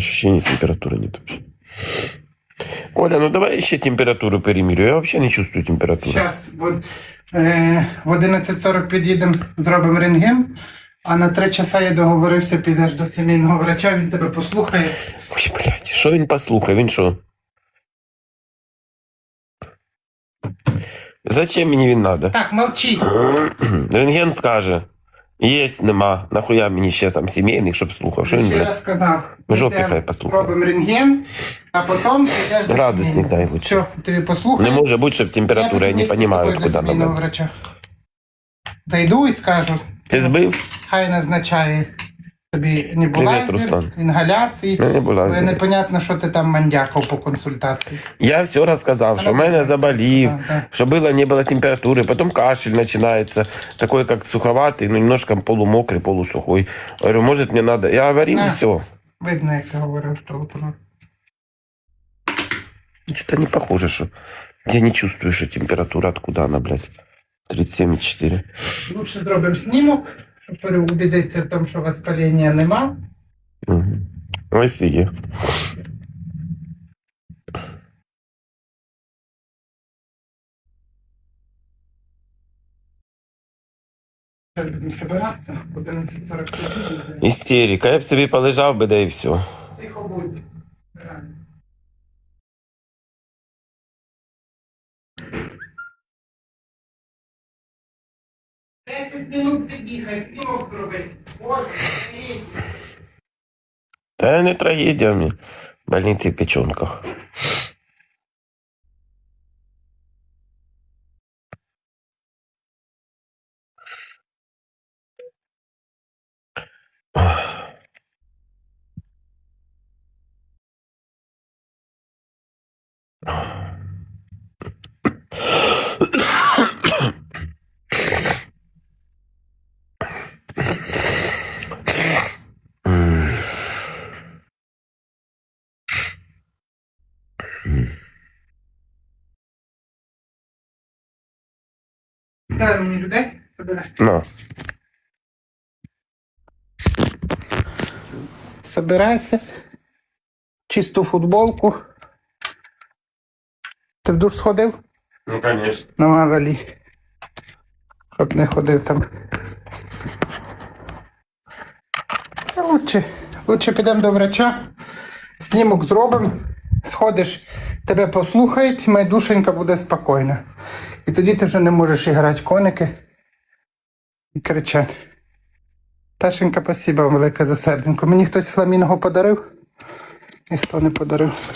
Ощущения температуры нет вообще. Оля, ну давай еще температуру перемерю. Я вообще не чувствую температуры. Зараз е, в 11.40 під'їдемо, зробимо рентген, а на 3 часа я договорився, підеш до сімейного врача, він тебе послухає. Ой, блядь, що він послухав? Він що? Зачем мені він надо? Так, молчи. Рентген скаже. Єсть, нема. Нахуя мені ще там сімейник, щоб слухав. Що він, Ще блядь? сказав. В жопі Йдемо, хай послухає. Робимо рентген, а потім до Градусник сімейного. дай лучше. Все, ти послухай. Не може бути, щоб температура, я не розумію, куди до сімейного надо. Зайду і скажу. Ти збив? Хай назначає тобі небулайзер, Руслан. інгаляції. Ну, не була. Бо непонятно, що ти там мандякав по консультації. Я все розказав, що в мене заболів, Так, так. что было, не было температуры, потом кашель начинается, такой как суховатый, ну немножко полумокрый, полусухой. Говорю, может мне надо, я говорил, На. все. Видно, як я говорив в телефону. Что-то не похоже, что я не чувствую, что температура, откуда она, блядь, 37,4. Лучше зробимо снімок, щоб переубедитися в тому, що воспалення нема. Угу. Ось скільки. Зараз будемо збиратися, 11.45. Істерика, я б собі полежав би, да і все. Тихо будь. Реально. Десять минут під'їхай, снімок зроби. Боже, Та не трагедія мені. В больниці в печенках. Дай мені людей, собирайся. На. Собирайся. Чисту футболку. Ти в душ сходив? Ну, конечно. Ну, мало лі. Щоб не ходив там. Та Лучше, лучше підемо до врача, знімок зробимо, сходиш, тебе послухають, моя душенька буде спокійна. І тоді ти вже не можеш іграти коники і кричати. Ташенька, спасибо вам велике за серденько. Мені хтось фламінго подарив? Ніхто не подарив.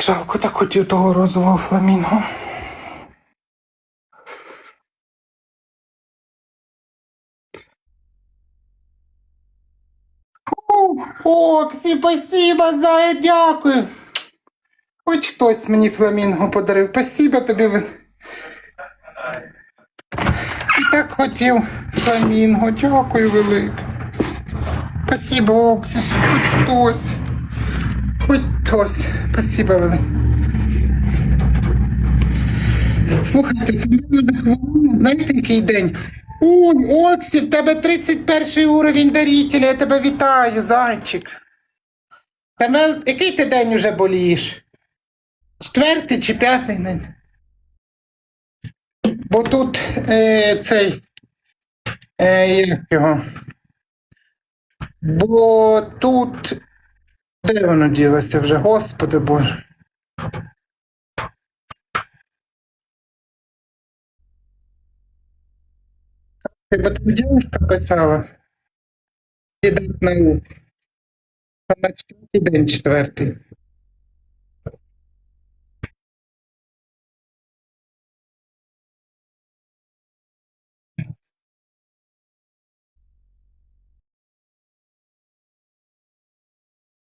Жалко, так хотів того розового фламінго. Оксі, спасибо, Зая, дякую. Хоч хтось мені фламінго подарив. Спасибо тобі. так хотів фламінго. Дякую велике. Спасибо, Оксі. Хоч хтось. Хоч хтось. Спасибо велике. Слухайте, сьогодні хвилину, знаєте, який день? Ой, Оксі, в тебе 31 уровень дарителя, я тебе вітаю, зайчик. Тебе, який ти день уже болієш? Четвертий чи п'ятий день? Бо тут е, цей. Е, як його? Бо тут. Де воно ділося вже, господи Боже. Бо там девушка писала. Кандидат наук. Що На четвертий день четвертий.